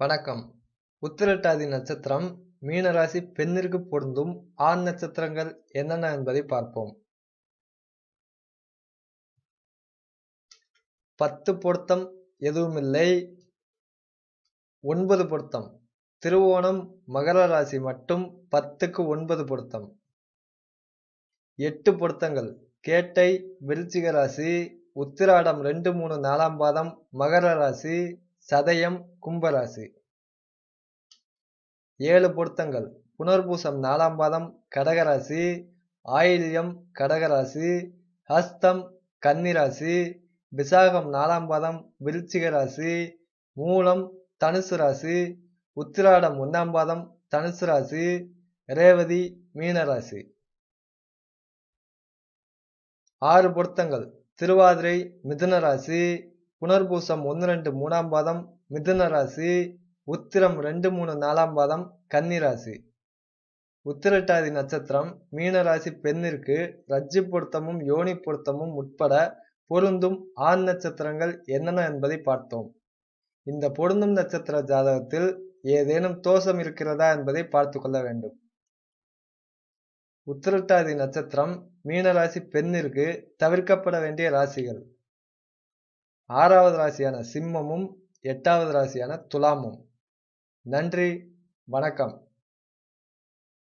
வணக்கம். உத்திரட்டாதி நட்சத்திரம் மீனராசி பெண்ணிற்கு பொருந்தும் ஆண் நட்சத்திரங்கள் என்னென்ன என்பதை பார்ப்போம். பத்து பொருத்தம் எதுவுமில்லை ஒன்பது பொருத்தம். திருவோணம் மகர ராசி மட்டும் பத்துக்கு ஒன்பது பொருத்தம். எட்டு பொருத்தங்கள். கேட்டை விருச்சிக ராசி உத்திராடம் ரெண்டு மூணு நாலாம் பாதம் மகர ராசி சதயம் கும்பராசி. ஏழு பொருத்தங்கள். புனர்பூசம் நாலாம் பாதம் கடகராசி. ஆயில்யம் கடகராசி. ஹஸ்தம் கன்னிராசி. விசாகம் நாலாம் பாதம் விருச்சிக ராசி. மூலம் தனுசு ராசி. உத்திராடம் ஒன்றாம் பாதம் தனுசு ராசி. ரேவதி மீனராசி ஆறு பொருத்தங்கள். திருவாதிரை மிதுன ராசி. புனர்பூசம் ஒன்று ரெண்டு மூணாம் பாதம் மிதுன ராசி உத்திரம் ரெண்டு மூணு நாலாம் பாதம் கன்னி ராசி. உத்திரட்டாதி நட்சத்திரம் மீன ராசி பெண்ணிற்கு ரஜ்ஜி பொருத்தமும் யோனி பொருத்தமும் உட்பட பொருந்தும் ஆண் நட்சத்திரங்கள் என்னென்ன என்பதை பார்த்தோம். இந்த பொருந்தும் நட்சத்திர ஜாதகத்தில் ஏதேனும் தோஷம் இருக்கிறதா என்பதை பார்த்து கொள்ள வேண்டும். உத்திரட்டாதி நட்சத்திரம் மீனராசி பெண்ணிற்கு தவிர்க்கப்பட வேண்டிய ராசிகள். ஆறாவது ராசியான சிம்மமும் எட்டாவது ராசியான துலாமும். நன்றி வணக்கம்.